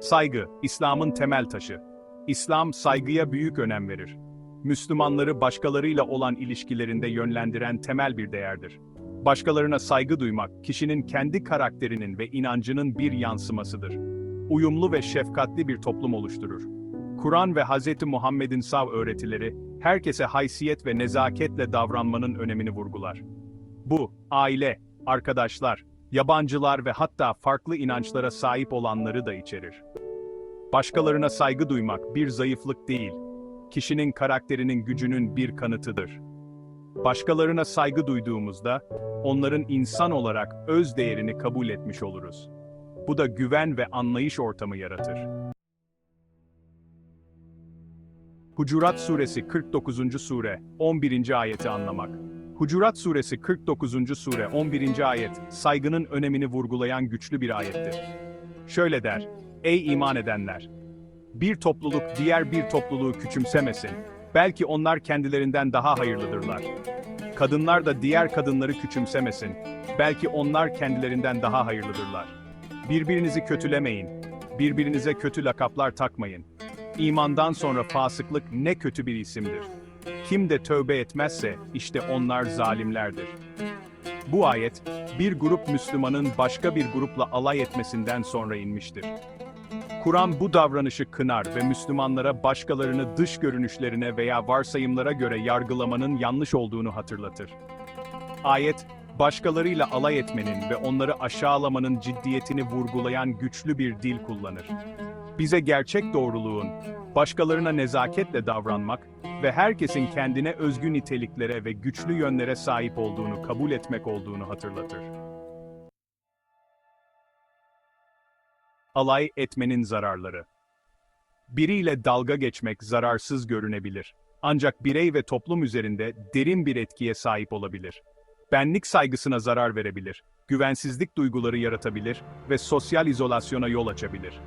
Saygı, İslam'ın temel taşı. İslam saygıya büyük önem verir. Müslümanları başkalarıyla olan ilişkilerinde yönlendiren temel bir değerdir. Başkalarına saygı duymak, kişinin kendi karakterinin ve inancının bir yansımasıdır. Uyumlu ve şefkatli bir toplum oluşturur. Kur'an ve Hz. Muhammed'in sav öğretileri, herkese haysiyet ve nezaketle davranmanın önemini vurgular. Bu, aile, arkadaşlar, yabancılar ve hatta farklı inançlara sahip olanları da içerir. Başkalarına saygı duymak bir zayıflık değil, kişinin karakterinin gücünün bir kanıtıdır. Başkalarına saygı duyduğumuzda, onların insan olarak öz değerini kabul etmiş oluruz. Bu da güven ve anlayış ortamı yaratır. Hucurat Suresi 49. Sure, 11. ayeti anlamak. Hucurat Suresi 49. Sure 11. ayet, saygının önemini vurgulayan güçlü bir ayettir. Şöyle der, Ey iman edenler! Bir topluluk diğer bir topluluğu küçümsemesin. Belki onlar kendilerinden daha hayırlıdırlar. Kadınlar da diğer kadınları küçümsemesin. Belki onlar kendilerinden daha hayırlıdırlar. Birbirinizi kötülemeyin. Birbirinize kötü lakaplar takmayın. İmandan sonra fasıklık ne kötü bir isimdir. Kim de tövbe etmezse işte onlar zalimlerdir. Bu ayet, bir grup Müslümanın başka bir grupla alay etmesinden sonra inmiştir. Kur'an bu davranışı kınar ve Müslümanlara başkalarını dış görünüşlerine veya varsayımlara göre yargılamanın yanlış olduğunu hatırlatır. Ayet, başkalarıyla alay etmenin ve onları aşağılamanın ciddiyetini vurgulayan güçlü bir dil kullanır. Bize gerçek doğruluğun, başkalarına nezaketle davranmak ve herkesin kendine özgü niteliklere ve güçlü yönlere sahip olduğunu kabul etmek olduğunu hatırlatır. Alay etmenin zararları. Biriyle dalga geçmek zararsız görünebilir. Ancak birey ve toplum üzerinde derin bir etkiye sahip olabilir. Benlik saygısına zarar verebilir, güvensizlik duyguları yaratabilir ve sosyal izolasyona yol açabilir.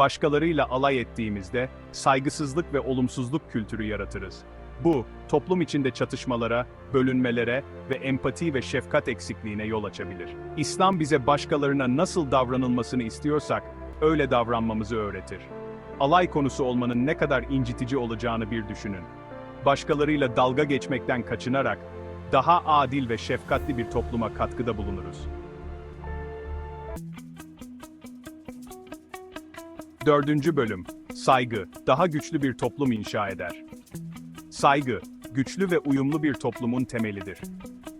Başkalarıyla alay ettiğimizde saygısızlık ve olumsuzluk kültürü yaratırız. Bu, toplum içinde çatışmalara, bölünmelere ve empati ve şefkat eksikliğine yol açabilir. İslam bize başkalarına nasıl davranılmasını istiyorsak, öyle davranmamızı öğretir. Alay konusu olmanın ne kadar incitici olacağını bir düşünün. Başkalarıyla dalga geçmekten kaçınarak, daha adil ve şefkatli bir topluma katkıda bulunuruz. Dördüncü bölüm, saygı, daha güçlü bir toplum inşa eder. Saygı, güçlü ve uyumlu bir toplumun temelidir.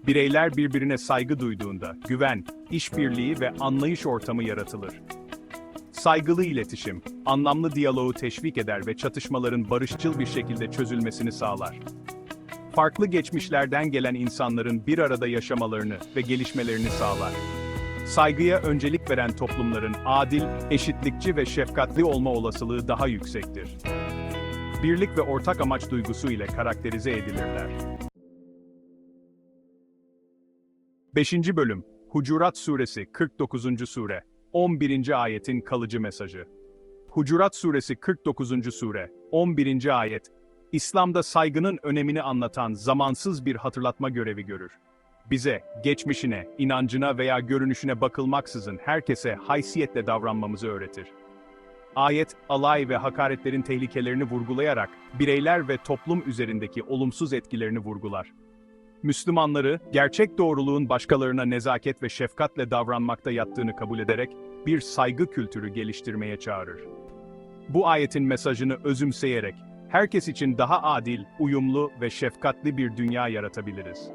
Bireyler birbirine saygı duyduğunda, güven, işbirliği ve anlayış ortamı yaratılır. Saygılı iletişim, anlamlı diyaloğu teşvik eder ve çatışmaların barışçıl bir şekilde çözülmesini sağlar. Farklı geçmişlerden gelen insanların bir arada yaşamalarını ve gelişmelerini sağlar. Saygıya öncelik veren toplumların adil, eşitlikçi ve şefkatli olma olasılığı daha yüksektir. Birlik ve ortak amaç duygusu ile karakterize edilirler. 5. Bölüm Hucurat Suresi 49. Sure 11. ayetin kalıcı mesajı. Hucurat Suresi 49. Sure 11. ayet İslam'da saygının önemini anlatan zamansız bir hatırlatma görevi görür. Bize, geçmişine, inancına veya görünüşüne bakılmaksızın herkese haysiyetle davranmamızı öğretir. Ayet, alay ve hakaretlerin tehlikelerini vurgulayarak bireyler ve toplum üzerindeki olumsuz etkilerini vurgular. Müslümanları, gerçek doğruluğun başkalarına nezaket ve şefkatle davranmakta yattığını kabul ederek, bir saygı kültürü geliştirmeye çağırır. Bu ayetin mesajını özümseyerek, herkes için daha adil, uyumlu ve şefkatli bir dünya yaratabiliriz.